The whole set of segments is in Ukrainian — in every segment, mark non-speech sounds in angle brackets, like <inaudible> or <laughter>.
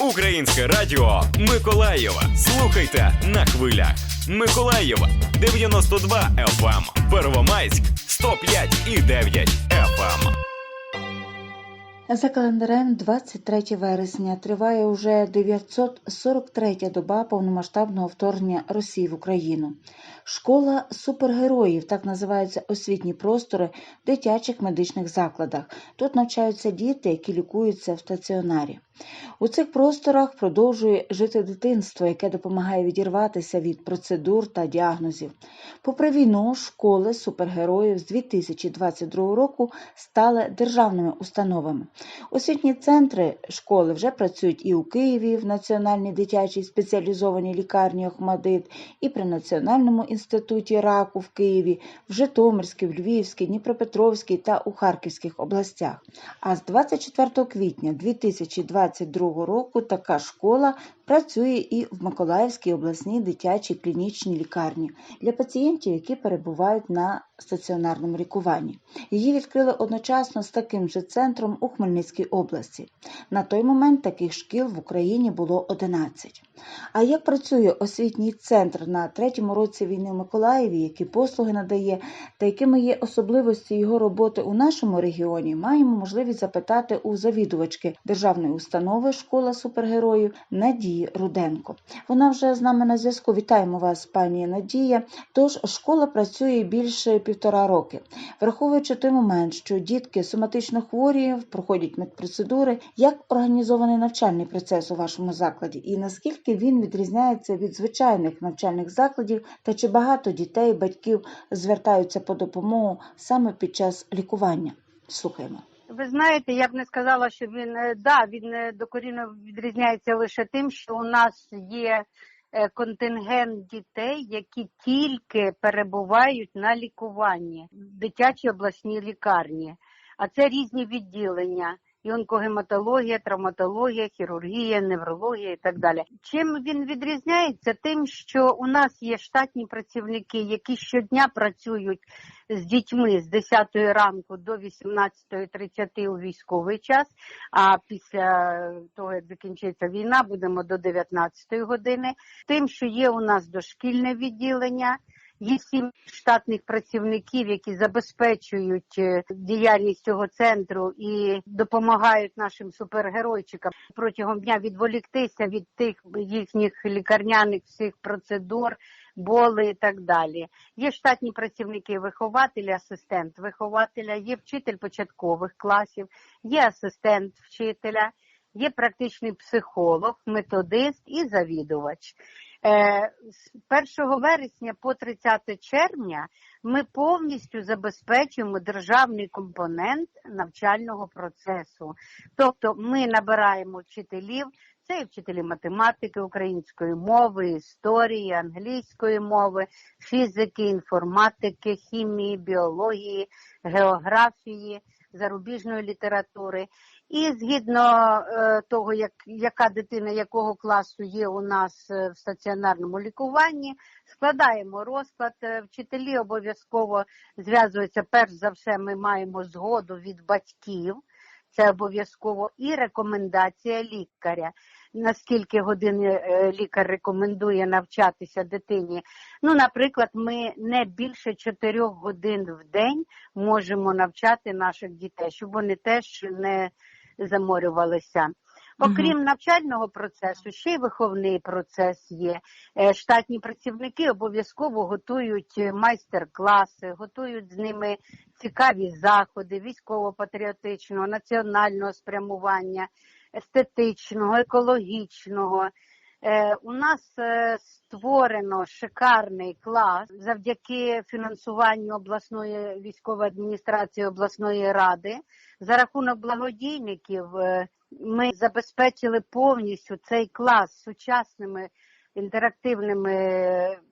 Українське радіо Миколаєва. Слухайте на хвилях. Миколаєва 92 FM. Первомайськ 105 і 9 FM. За календарем 23 вересня триває уже 943 доба повномасштабного вторгнення Росії в Україну. Школа супергероїв так називаються освітні простори в дитячих медичних закладах. Тут навчаються діти, які лікуються в стаціонарі. У цих просторах продовжує жити дитинство, яке допомагає відірватися від процедур та діагнозів. Попри війну, школи супергероїв з 2022 року стали державними установами. Освітні центри школи вже працюють і у Києві в Національній дитячій спеціалізованій лікарні Охмадит, і при Національному інституті раку в Києві, в Житомирській, в Львівській, Дніпропетровській та у Харківських областях. А з 24 квітня 2022 року така школа працює і в Миколаївській обласній дитячій клінічній лікарні для пацієнтів, які перебувають на стаціонарному лікуванні. Її відкрили одночасно з таким же центром у Хмельницькій області. На той момент таких шкіл в Україні було 11. А як працює освітній центр на третьому році війни в Миколаєві, які послуги надає, та якими є особливості його роботи у нашому регіоні, маємо можливість запитати у завідувачки державної установи Школа супергероїв Надії Руденко. Вона вже з нами на зв'язку. Вітаємо вас, пані Надія. Тож школа працює більше півтора роки, враховуючи той момент, що дітки соматично хворі, проходять медпроцедури. Як організований навчальний процес у вашому закладі, і наскільки він відрізняється від звичайних навчальних закладів, та чи багато дітей, батьків звертаються по допомогу саме під час лікування? Слухаємо. Ви знаєте, я б не сказала, що він е, да, він е, докорінно відрізняється лише тим, що у нас є контингент дітей, які тільки перебувають на лікуванні в дитячій обласній лікарні, а це різні відділення. І онкогематологія, травматологія, хірургія, неврологія і так далі. Чим він відрізняється? Тим, що у нас є штатні працівники, які щодня працюють з дітьми з 10 ранку до 18.30 у військовий час. А після того, як закінчиться війна, будемо до 19 години. Тим, що є у нас дошкільне відділення. Є сім штатних працівників, які забезпечують е, діяльність цього центру і допомагають нашим супергеройчикам протягом дня відволіктися від тих їхніх лікарняних всіх процедур, боли і так далі. Є штатні працівники, вихователі, асистент вихователя, є вчитель початкових класів, є асистент вчителя, є практичний психолог, методист і завідувач. Е, З 1 вересня по 30 червня ми повністю забезпечуємо державний компонент навчального процесу. Тобто ми набираємо вчителів, це і вчителі математики, української мови, історії, англійської мови, фізики, інформатики, хімії, біології, географії, зарубіжної літератури. І згідно е, того, як яка дитина якого класу є у нас е, в стаціонарному лікуванні, складаємо розклад. Е, Вчителі обов'язково зв'язуються. Перш за все, ми маємо згоду від батьків. Це обов'язково і рекомендація лікаря. Наскільки годин е, лікар рекомендує навчатися дитині? Ну, наприклад, ми не більше 4 годин в день можемо навчати наших дітей, щоб вони теж не заморювалися. Окрім навчального процесу, ще й виховний процес є. Е, Штатні працівники обов'язково готують е, майстер-класи, готують з ними цікаві заходи військово-патріотичного, національного спрямування, естетичного, екологічного. Е, У нас е, створено шикарний клас завдяки фінансуванню обласної військової адміністрації обласної ради. За рахунок благодійників е, ми забезпечили повністю цей клас сучасними інтерактивними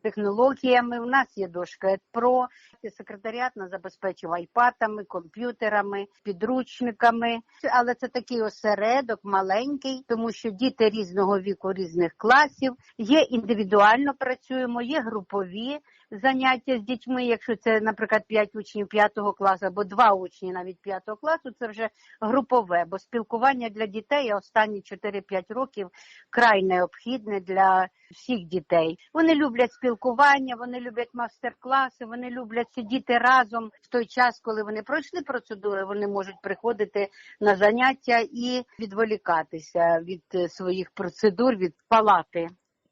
технологіями. У нас є дошка ЕДПРО, секретаріат нас забезпечив айпатами, комп'ютерами, підручниками. Але це такий осередок маленький, тому що діти різного віку, різних класів. Є індивідуально працюємо, є групові. Заняття з дітьми, якщо це, наприклад, 5 учнів 5 класу або 2 учні навіть 5 класу, це вже групове, бо спілкування для дітей останні 4-5 років край необхідне для всіх дітей. Вони люблять спілкування, вони люблять мастер-класи, вони люблять сидіти разом в той час, коли вони пройшли процедури, вони можуть приходити на заняття і відволікатися від своїх процедур, від палати.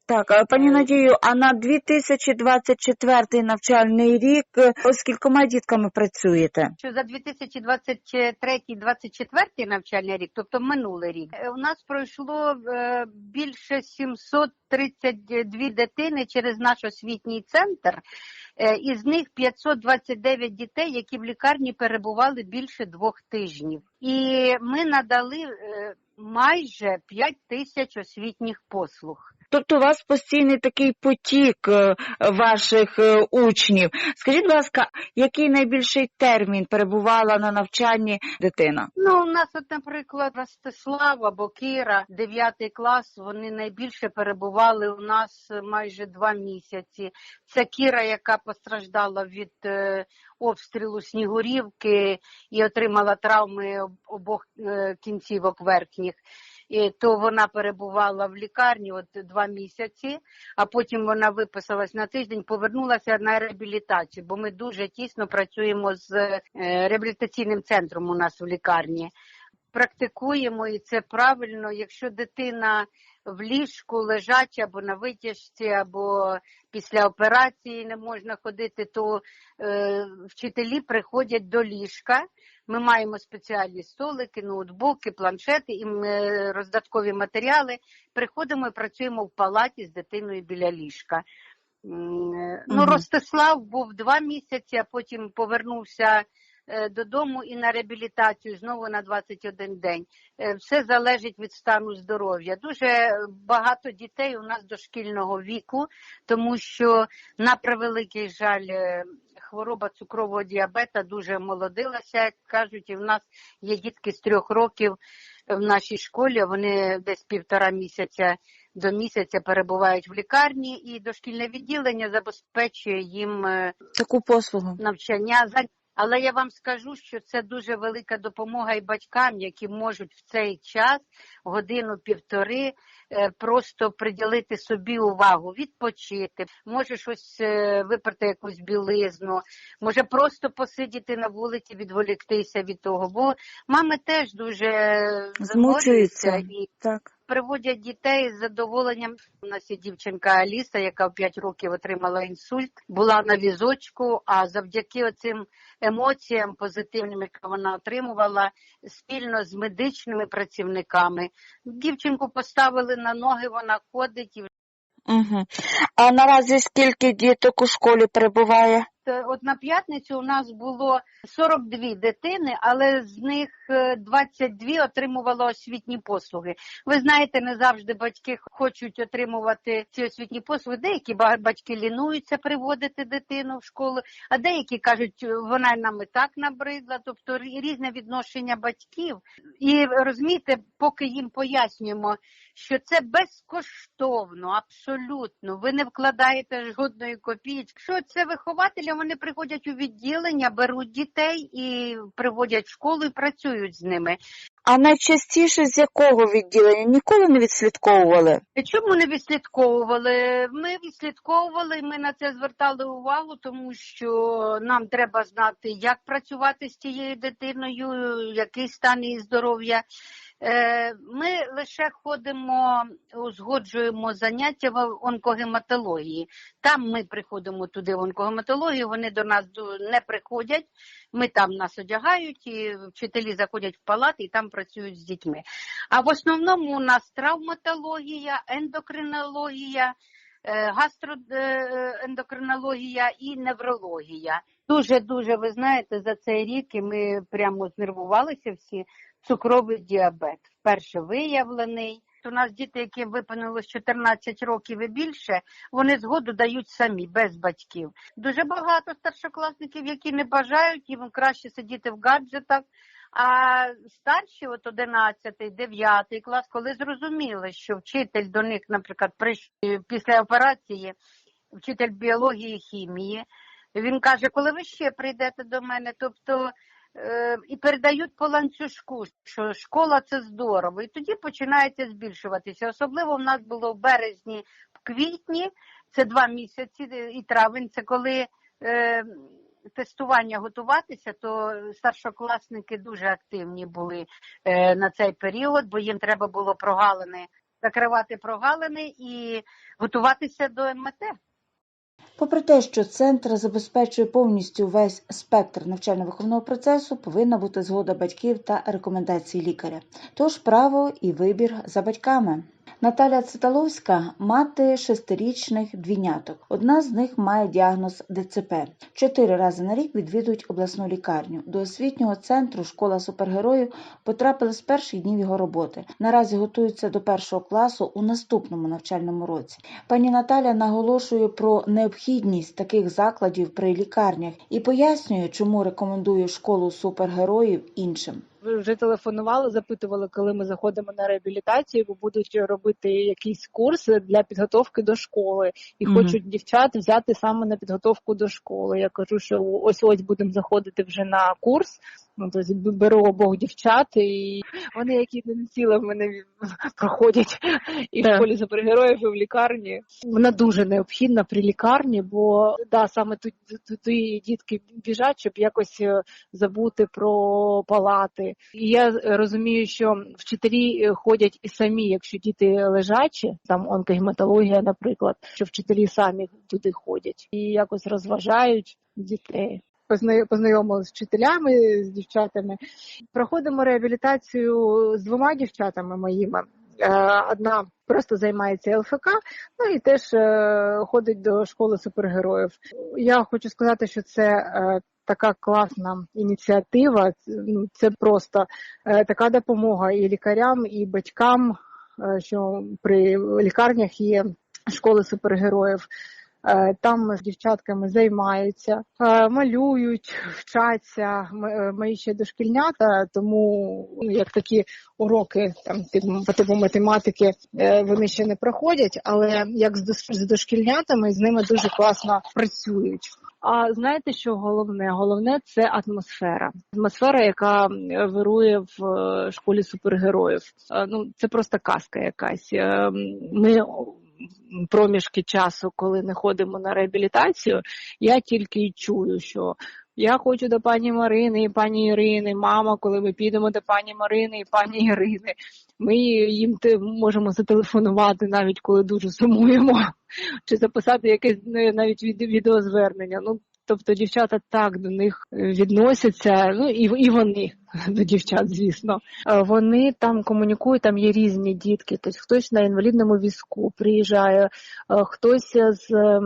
Так, пані Надію, а на 2024 навчальний рік е, з кількома дітками працюєте? що за 2023-2024 навчальний рік, тобто минулий рік, е, у нас пройшло е, більше 732 дитини через наш освітній центр. Е, Із них 529 дітей, які в лікарні перебували більше двох тижнів. І ми надали е, майже 5 тисяч освітніх послуг. Тобто у вас постійний такий потік е, ваших е, учнів. Скажіть, будь ласка, який найбільший термін перебувала на навчанні дитина? Ну, у нас, от, наприклад, Ростислав або Кіра, 9 клас, вони найбільше перебували у нас майже два місяці. Це Кіра, яка постраждала від е, обстрілу Снігурівки і отримала травми обох е, кінцівок верхніх. То вона перебувала в лікарні от два місяці, а потім вона виписалась на тиждень, повернулася на реабілітацію, бо ми дуже тісно працюємо з е, реабілітаційним центром у нас в лікарні. Практикуємо і це правильно. Якщо дитина в ліжку лежача або на витяжці, або після операції не можна ходити, то е, вчителі приходять до ліжка. Ми маємо спеціальні столики, ноутбуки, планшети і е, роздаткові матеріали. Приходимо і працюємо в палаті з дитиною біля ліжка. Е, Ну, Мгм. Ростислав був два місяці, а потім повернувся додому і на реабілітацію знову на 21 день. Е, Все залежить від стану здоров'я. Дуже багато дітей у нас дошкільного віку, тому що на превеликий жаль. е, Хвороба цукрового діабета дуже молодилася, як кажуть, і в нас є дітки з трьох років в нашій школі. Вони десь півтора місяця до місяця перебувають в лікарні, і дошкільне відділення забезпечує їм е, Таку послугу. навчання. Але я вам скажу, що це дуже велика допомога і батькам, які можуть в цей час годину-півтори е, просто приділити собі увагу, відпочити, може щось е, виперти якусь білизну, може просто посидіти на вулиці, відволіктися від того. Бо мами теж дуже Змучуються. заморюються і Так. Приводять дітей з задоволенням. У нас є дівчинка Аліса, яка в 5 років отримала інсульт, була на візочку. А завдяки оцим емоціям позитивним, які вона отримувала спільно з медичними працівниками, дівчинку поставили на ноги. Вона ходить і Угу. А наразі скільки діток у школі перебуває? Е, От на п'ятницю у нас було 42 дитини, але з них е, 22 отримувало освітні послуги. Ви знаєте, не завжди батьки хочуть отримувати ці освітні послуги. Деякі ба- батьки лінуються приводити дитину в школу, а деякі кажуть, вона нам і так набридла. Тобто різне відношення батьків. І розумієте, поки їм пояснюємо, що це безкоштовно, абсолютно. Ви не вкладаєте жодної копійки. Що це вихователі, вони приходять у відділення, беруть дітей і приводять в школу і працюють з ними. А найчастіше з якого відділення? Ніколи не відслідковували? Чому не відслідковували? Ми відслідковували, ми на це звертали увагу, тому що нам треба знати, як працювати з цією дитиною, який стан її здоров'я. Е, Ми лише ходимо, узгоджуємо заняття в онкогематології. Там ми приходимо туди в онкогематологію, вони до нас не приходять. Ми там нас одягають, і вчителі заходять в палати і там працюють з дітьми. А в основному у нас травматологія, ендокринологія, е, гастроендокринологія і неврологія. Дуже дуже ви знаєте, за цей рік і ми прямо знервувалися всі. Цукровий діабет вперше виявлений. У нас діти, які виповнилось 14 років і більше, вони згоду дають самі, без батьків. Дуже багато старшокласників, які не бажають, їм краще сидіти в гаджетах. А старші, от 11, 9 клас, коли зрозуміли, що вчитель до них, наприклад, прийшов після операції вчитель біології і хімії. Він каже, коли ви ще прийдете до мене, тобто і передають по ланцюжку, що школа це здорово. І тоді починається збільшуватися. Особливо в нас було в березні, в квітні, це два місяці, і травень, це коли е, тестування готуватися, то старшокласники дуже активні були е, на цей період, бо їм треба було прогалини, закривати прогалини і готуватися до МТ. Попри те, що центр забезпечує повністю весь спектр навчально-виховного процесу, повинна бути згода батьків та рекомендації лікаря. Тож право і вибір за батьками. Наталя Циталовська мати шестирічних двійняток. Одна з них має діагноз ДЦП. Чотири рази на рік відвідують обласну лікарню. До освітнього центру школа супергероїв потрапили з перших днів його роботи. Наразі готуються до першого класу у наступному навчальному році. Пані Наталя наголошує про необхідність таких закладів при лікарнях і пояснює, чому рекомендує школу супергероїв іншим. Вже телефонували, запитували, коли ми заходимо на реабілітацію, бо будуть робити якісь курси для підготовки до школи, і Мгм. хочуть дівчат взяти саме на підготовку до школи. Я кажу, що ось ось будемо заходити вже на курс. Ну тобто беру обох дівчат, і вони, які не в мене проходять і в школі супергероїв, і в лікарні. Вона дуже необхідна при лікарні, бо да, саме тут туди дітки біжать, щоб якось е, забути про палати. І я е, розумію, що вчителі е, ходять і самі, якщо діти лежачі, там онкогематологія, наприклад, що вчителі самі туди ходять і якось розважають дітей. Позна- Познайомилися з вчителями, з дівчатами. Проходимо реабілітацію з двома дівчатами моїми. Е, Одна просто займається ЛФК, ну і теж е, ходить до школи супергероїв. Я хочу сказати, що це е, така класна ініціатива. Це, Ну, просто е, така допомога і лікарям, і батькам, що при лікарнях є школи супергероїв. Е, Там з дівчатками займаються, е, малюють, вчаться. М- е, Мої ще дошкільнята, тому ну, як такі уроки там по типу математики вони ще не проходять, але як з дошкільнятами з ними дуже класно працюють. А знаєте, що головне? Головне це атмосфера. Атмосфера, яка вирує в школі супергероїв. Ну це просто казка якась. Ми проміжки часу, коли не ходимо на реабілітацію, я тільки й чую, що я хочу до пані Марини і пані Ірини. Мама, коли ми підемо до пані Марини і пані Ірини, ми їм можемо зателефонувати навіть коли дуже сумуємо, чи записати якесь ну, навіть від, відеозвернення. Ну тобто дівчата так до них е, відносяться, ну і, і вони <laughs> до дівчат, звісно. Е, Вони там комунікують, там є різні дітки. Тобто хтось на інвалідному візку приїжджає, е, хтось з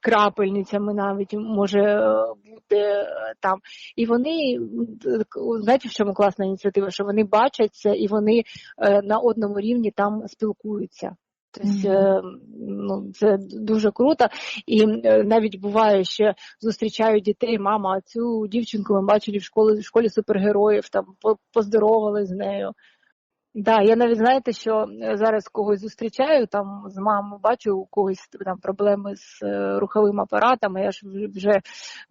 крапельницями навіть може бути там. І вони знаєте, в чому класна ініціатива? Що вони бачать це і вони на одному рівні там спілкуються. Тобто, ну, це дуже круто. І е, навіть буває, що зустрічають дітей, мама, цю дівчинку ми бачили в школі, в школі супергероїв, там по- поздоровали з нею. Да, я навіть знаєте, що е, зараз когось зустрічаю там з мамою, бачу у когось там проблеми з е, руховим апаратом. Я ж вже-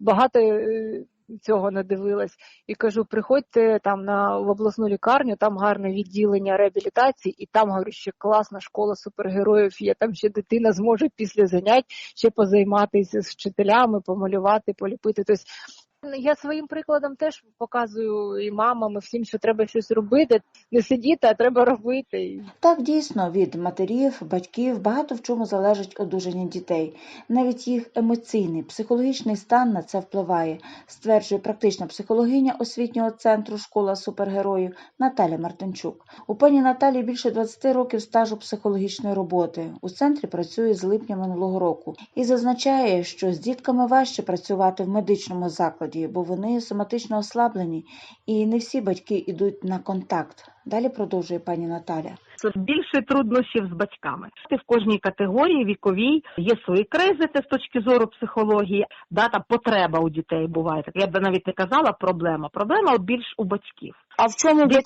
багато е, цього надивилась і кажу: приходьте там на в обласну лікарню, там гарне відділення реабілітації, і там говорю, ще класна школа супергероїв. Є там ще дитина зможе після занять ще позайматися з вчителями, помалювати, поліпити. Тобто я своїм прикладом теж показую і мамам, і всім, що треба щось робити, не сидіти, а треба робити. Так, дійсно, від матерів, батьків багато в чому залежить одужання дітей. Навіть їх емоційний, психологічний стан на це впливає, стверджує практична психологиня освітнього центру школа супергероїв Наталя Мартинчук. У пані Наталі більше 20 років стажу психологічної роботи. У центрі працює з липня минулого року і зазначає, що з дітками важче працювати в медичному закладі, бо вони соматично ослаблені, і не всі батьки йдуть на контакт. Далі продовжує пані Наталя. Це більше труднощів з батьками. В кожній категорії віковій є свої кризи це з точки зору психології. Да, там потреба у дітей буває. Так я б навіть не казала проблема. Проблема більш у батьків. А в чому Ди-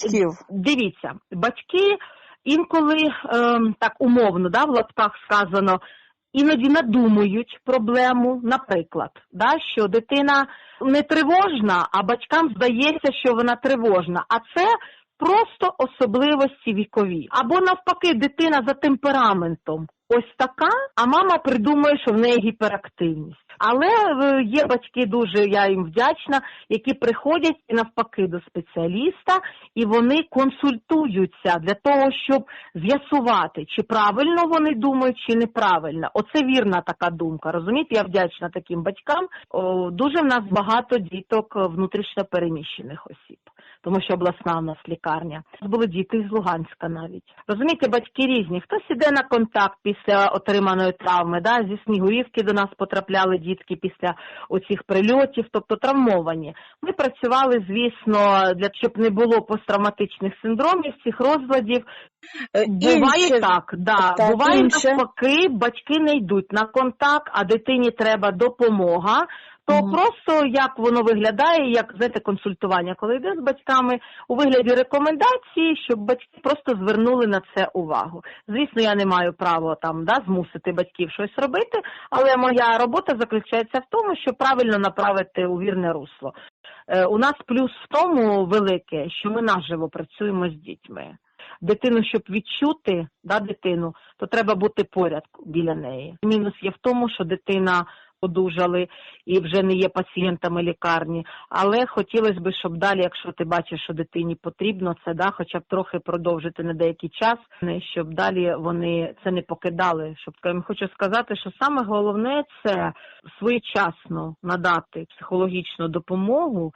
Дивіться, батьки інколи ем, так умовно, да, в лапках сказано. Іноді надумують проблему, наприклад, да, що дитина не тривожна, а батькам здається, що вона тривожна. А це просто особливості вікові. Або навпаки, дитина за темпераментом ось така, а мама придумує, що в неї гіперактивність. Але е, є батьки дуже, я їм вдячна, які приходять і навпаки до спеціаліста, і вони консультуються для того, щоб з'ясувати, чи правильно вони думають, чи неправильно. Оце вірна така думка. Розумієте, я вдячна таким батькам. О, дуже в нас багато діток внутрішньо переміщених осіб. Тому що обласна у нас лікарня. Були діти з Луганська навіть. Розумієте, батьки різні. Хтось іде на контакт після отриманої травми, да, зі Снігурівки до нас потрапляли дітки після оцих прильотів, тобто травмовані. Ми працювали, звісно, для щоб не було посттравматичних синдромів, цих розладів. Буває Інше- так, да. так, буває навпаки, батьки не йдуть на контакт, а дитині треба допомога. То Мгм. просто як воно виглядає, як знаєте, консультування, коли йде з батьками у вигляді рекомендації, щоб батьки просто звернули на це увагу. Звісно, я не маю права там да, змусити батьків щось робити, але моя робота заключається в тому, щоб правильно направити у вірне русло. Е, у нас плюс в тому велике, що ми наживо працюємо з дітьми. Дитину, щоб відчути да, дитину, то треба бути поряд біля неї. Мінус є в тому, що дитина одужали і вже не є пацієнтами лікарні. Але хотілося б, щоб далі, якщо ти бачиш, що дитині потрібно, це да, хоча б трохи продовжити на деякий час, щоб далі вони це не покидали. Щоб хочу сказати, що саме головне це своєчасно надати психологічну допомогу.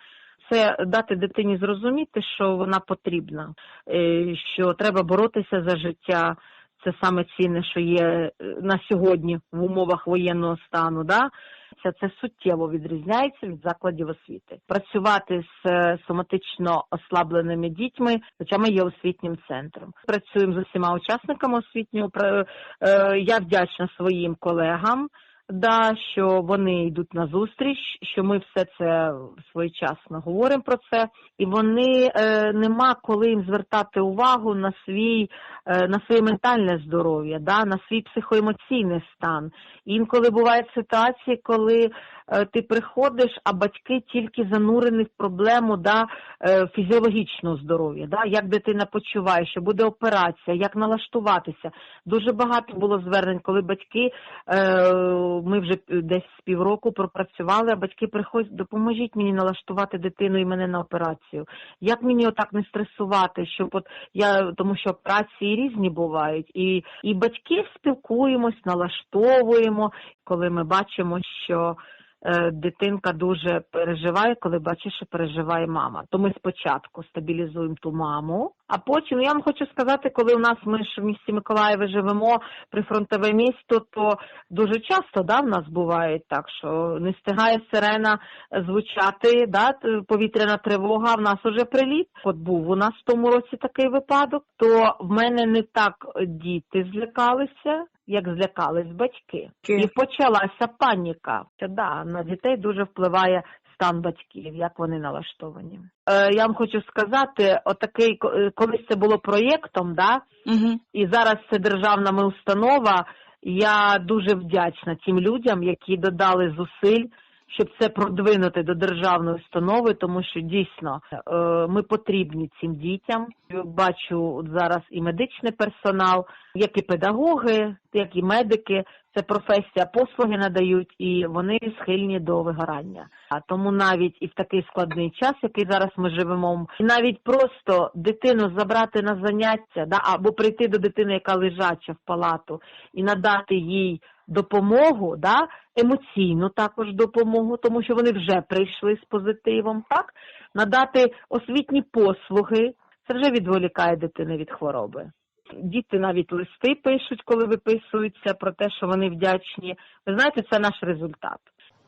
Це дати дитині зрозуміти, що вона потрібна, е, що треба боротися за життя. Це саме цінне, що є е, на сьогодні в умовах воєнного стану. Да? Це, це суттєво відрізняється від закладів освіти. Працювати з е, соматично ослабленими дітьми, хоча ми є освітнім центром. Працюємо з усіма учасниками освітнього. Е, Я вдячна своїм колегам. Да, що вони йдуть на зустріч, що ми все це своєчасно говоримо про це, і вони е, нема коли їм звертати увагу на свій е, на своє ментальне здоров'я, да, на свій психоемоційний стан. Інколи бувають ситуації, коли е, ти приходиш, а батьки тільки занурені в проблему да, е, фізіологічного здоров'я, да, як дитина почуває, що буде операція, як налаштуватися. Дуже багато було звернень, коли батьки, е, ми вже десь з півроку пропрацювали, а батьки приходять, допоможіть мені налаштувати дитину і мене на операцію. Як мені отак не стресувати, щоб от я, тому що операції різні бувають, і, і батьки спілкуємось, налаштовуємо, коли ми бачимо, що е, дитинка дуже переживає, коли бачить, що переживає мама. То ми спочатку стабілізуємо ту маму, а потім я вам хочу сказати, коли у нас ми ж в місті Миколаєві живемо прифронтове місто, то дуже часто да, в нас буває так, що не встигає сирена звучати, да, повітряна тривога, в нас уже приліт. От був у нас в тому році такий випадок, то в мене не так діти злякалися. Як злякались батьки, і почалася паніка. Да, на дітей дуже впливає стан батьків, як вони налаштовані. Е, я вам хочу сказати, отакий е, колись це було проєктом, да, Угу. і зараз це державна установа. Я дуже вдячна тим людям, які додали зусиль, щоб це продвинути до державної установи, тому що дійсно е, ми потрібні цим дітям. Бачу зараз і медичний персонал, як і педагоги, як і медики. Це професія, послуги надають, і вони схильні до вигорання. А тому навіть і в такий складний час, який зараз ми живемо, навіть просто дитину забрати на заняття, да, або прийти до дитини, яка лежача в палату, і надати їй допомогу, да, емоційну також допомогу, тому що вони вже прийшли з позитивом, так, надати освітні послуги, це вже відволікає дитини від хвороби. Діти навіть листи пишуть, коли виписуються про те, що вони вдячні. Ви знаєте, це наш результат.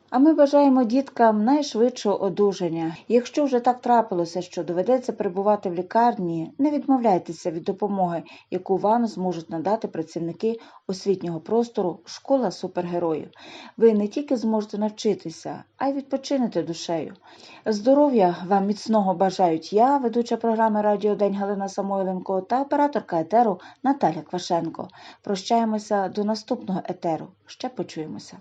А ми бажаємо діткам найшвидшого одужання. Якщо вже так трапилося, що доведеться перебувати в лікарні, не відмовляйтеся від допомоги, яку вам зможуть надати працівники освітнього простору Школа супергероїв. Ви не тільки зможете навчитися, а й відпочинете душею. Здоров'я вам міцного бажають я, ведуча програми Радіо День Галина Самойленко та операторка етеру Наталя Квашенко. Прощаємося до наступного етеру. Ще почуємося.